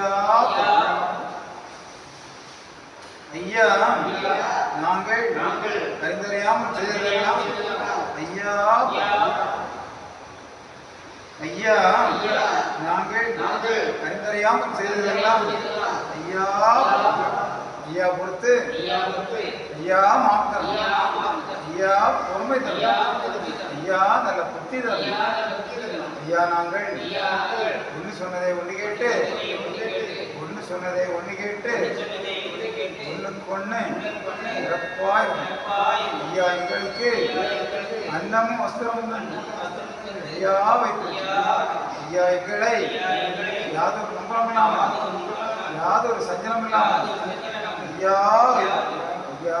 ஐயா. ஐயா நாங்கள் அறிந்தறியாமல் செய்ததெல்லாம் ஐயா. ஐயா நாங்கள் அறிந்தறியாமல் செய்ததெல்லாம் ஐயா. ஐயா பொறுத்து ஐயா மாற்றம் ஐயா பொறுமை தரும். ஐயா நல்ல புத்தி ஐயா நாங்கள். ஒன்று சொன்னதை ஒன்று கேட்டு ஒன்று சொன்னதை ஒன்று கேட்டு. ஒன்றுக்கு ஒன்று சிறப்பாய் ஐயா எங்களுக்கு அன்னமும் வஸ்திரமும் ஐயா வைத்து ஐயா எங்களை யாதொரு நம்பரம் இல்லாமல் யாதொரு சஞ்சலம் இல்லாமல் ஐயா ஐயா.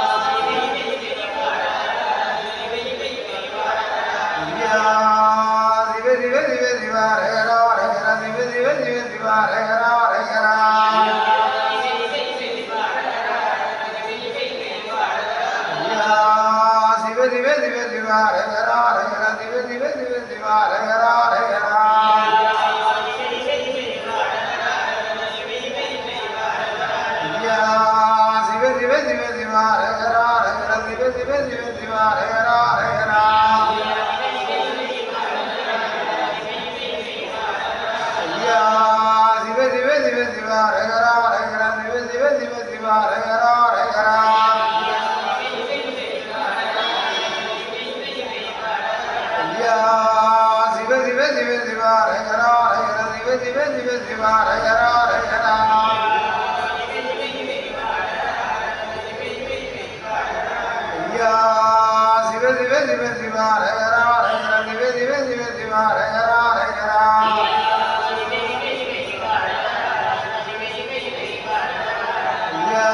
சிவ சிவ சிவ சிவா ரகரா ரகரா ஐயா சிவ சிவ சிவ சிவா ரகரா ரகரா சிவ சிவ சிவ சிவா ரகரா ரகரா ஐயா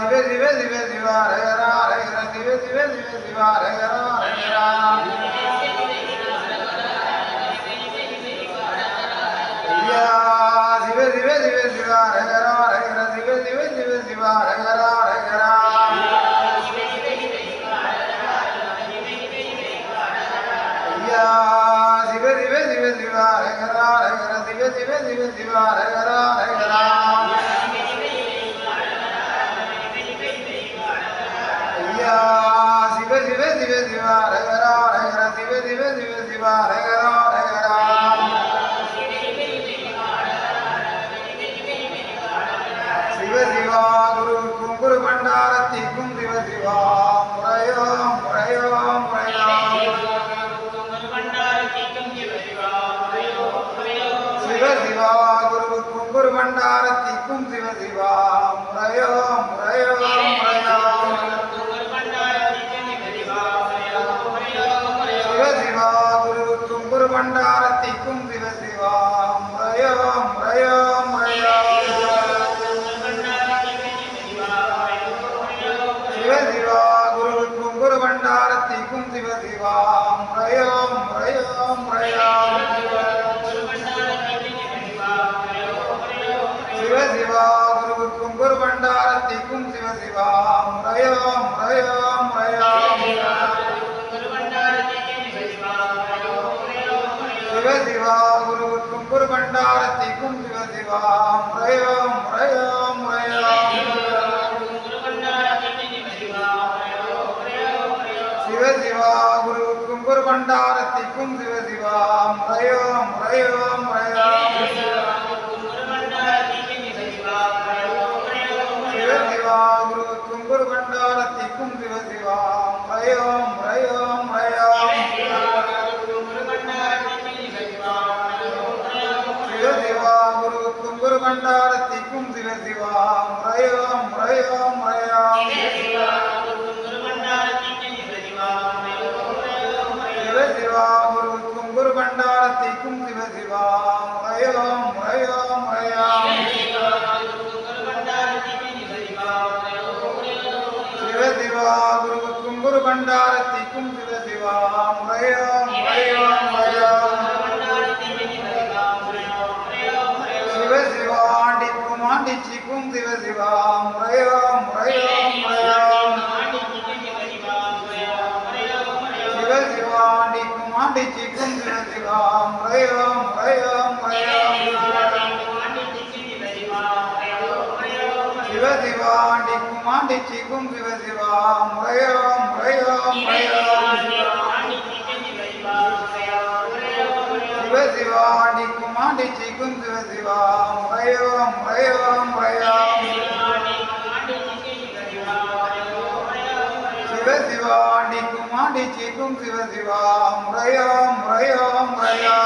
சிவ சிவ சிவ சிவா ரகரா ரகரா சிவ குருவுக்கும் குரு சிவ. சிவா முறையோ முறையோ முறையோ. சிவ சிவா குருவுக்கும் குரு பண்டாரத்திக்கும் சிவ. சிவா முறையோ முறையோ முறையோ. சிவ சிவா குருவுக்கும் குரு பண்டாரத்திக்கும் சிவ சிவா. முறையோ முறையோ முறையோ. குருவுக்கும் குரு பண்டாரத்திக்கும் சிவ சிவா சிவசிவா குருவுக்கும் குரு பண்டாரத்திக்கும் சிவ சிவா முறையோ சிவசிவா குருவுக்கும் குரு பண்டாரத்திக்கும் சிவ சிவா பண்டாரத்திக்கும் சிவ சிவா முறையோ முறையோ முறையோ சிவ சிவா குருவுக்கும் குரு பண்டாரத்திக்கும் சிவ சிவா முறையோ முறையோ முறையோ சிவ சிவா குருவுக்கும் குரு பண்டாரத்திக்கும் சிவ சிவா முறையோ முறையோ சிவா முறையா முறையா முறையா சிவ சிவாண்டிக்கும் ஆண்டிச்சிக்கும் சிவ சிவா முறையா முறையா முறையா சிவ சிவாண்டிக்கும் ஆண்டிச்சிக்கும் சிவ சிவா முறையா முறையா முறையா சிவ சிவாண்டிக்கும் மாண்டிச்சிக்கும் சிவ சிவா முறையோ முறையோ முறையோ சிவ சிவாண்டிக்கும் மாண்டிச்சிக்கும் சிவ சிவா முறையோ முறையோ முறையோ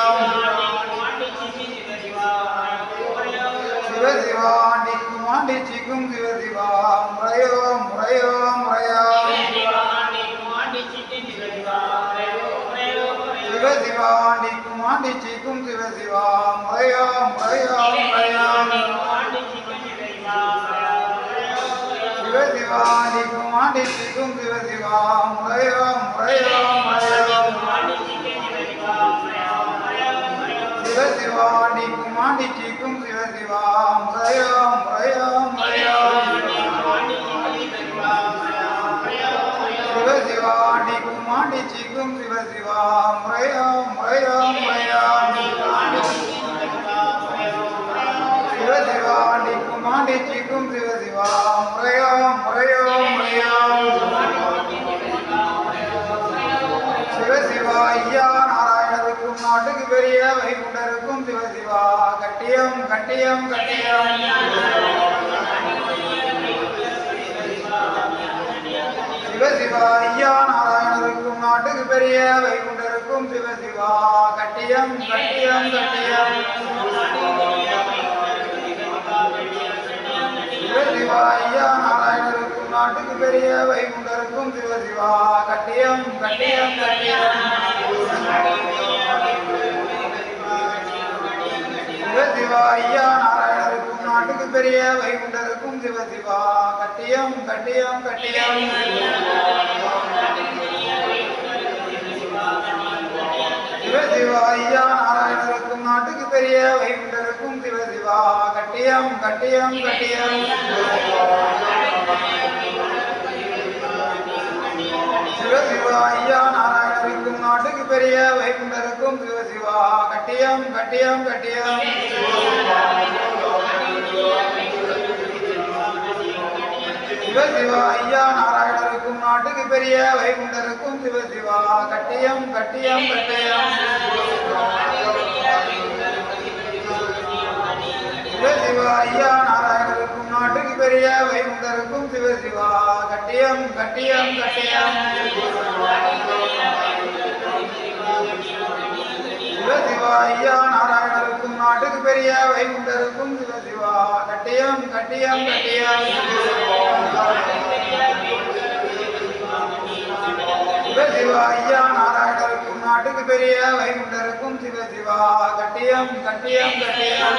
சிவ சிவ சிவாண்டிக்கும் மாண்டிச்சிக்கும் சிவ சிவா முறையோ முறையோ முறையோ சிவ சிவாண்டிக்கும் மாண்டிச்சிக்கும் சிவ சிவா முறையோ முறையோ முறையோ சிவ சிவாண்டிக்கும் மாண்டிச்சிக்கும் சிவ சிவா முறையோ முறையோ முறையோ சிவ சிவாண்டிக்கும் மாண்டிச்சிக்கும் சிவ சிவா கட்டயம் கட்டயம் கட்டயம். சிவசிவா ஐயா நாராயணருக்கும் நாட்டுக்கு பெரிய வைகுண்டருக்கும் சிவசிவா கட்டியம் கட்டியம் கட்டியம். சிவ ஐயா நாராயணருக்கும் நாட்டுக்கு பெரிய வைகுண்டருக்கும் சிவசிவா கட்டியம் கட்டியம் கட்டியம். சிவா கட்டியம் கட்டியம் கட்டியம். சிவ ஐயா நாராயணருக்கும் நாட்டுக்கு பெரிய வைகுண்டருக்கும் சிவ கட்டியம் கட்டியம் கட்டியம். சிவ ஐயா நாராயணருக்கும் நாட்டுக்கு பெரிய வைகுண்டருக்கும் சிவசிவா கட்டியம் கட்டியம் கட்டியம். சிவ சிவா ஐயா நாராயணருக்கும் நாட்டுக்கு பெரிய வைகுண்டருக்கும் சிவ சிவா கட்டியம் கட்டியம் கட்டியம். சிவ சிவா ஐயா நாராயணருக்கும் நாட்டுக்கு பெரிய வைகுண்டருக்கும் சிவ சிவா கட்டியம் கட்டியம் கட்டியம். சிவ சிவா ஐயா நாராயண நாட்டுக்கு பெரிய வைகுண்டருக்கும் சிவசிவா கட்டியம் கட்டியம் கட்டியம். சிவசிவா ஐயா நாராயணருக்கும் நாட்டுக்கு பெரிய வைகுண்டருக்கும் சிவசிவா கட்டியம் கட்டியம் கட்டியம்.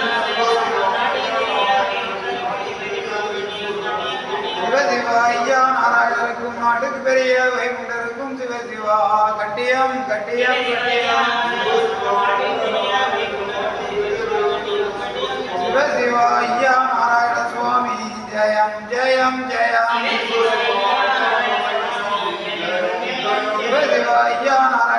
சிவசிவா ஐயா நாராயணருக்கும் நாட்டுக்கு பெரிய வைகுண்டருக்கும் சிவசிவா கட்டியம் கட்டியம் கட்டியம். சிவ சிவா ஐயா நாராயண சுவாமி ஜெயம் ஜெயம் ஜெயம் சிவ சிவா ஐயா Narayana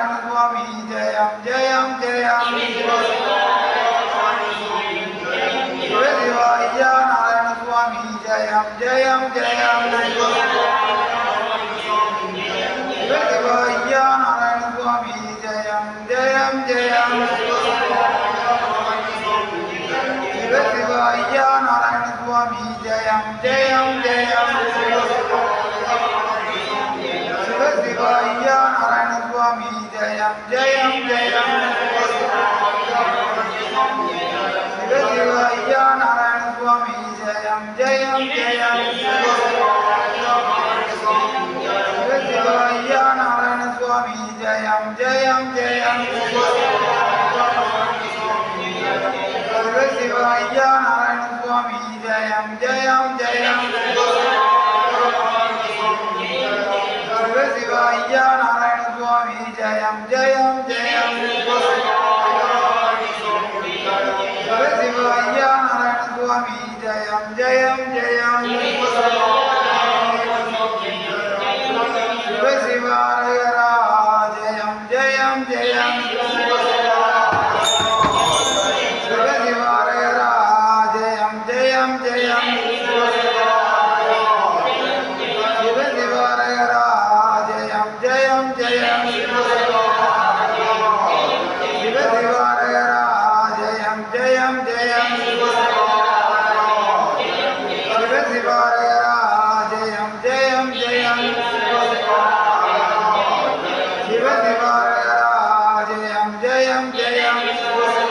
Yeah. Jayam Jayam Jayam.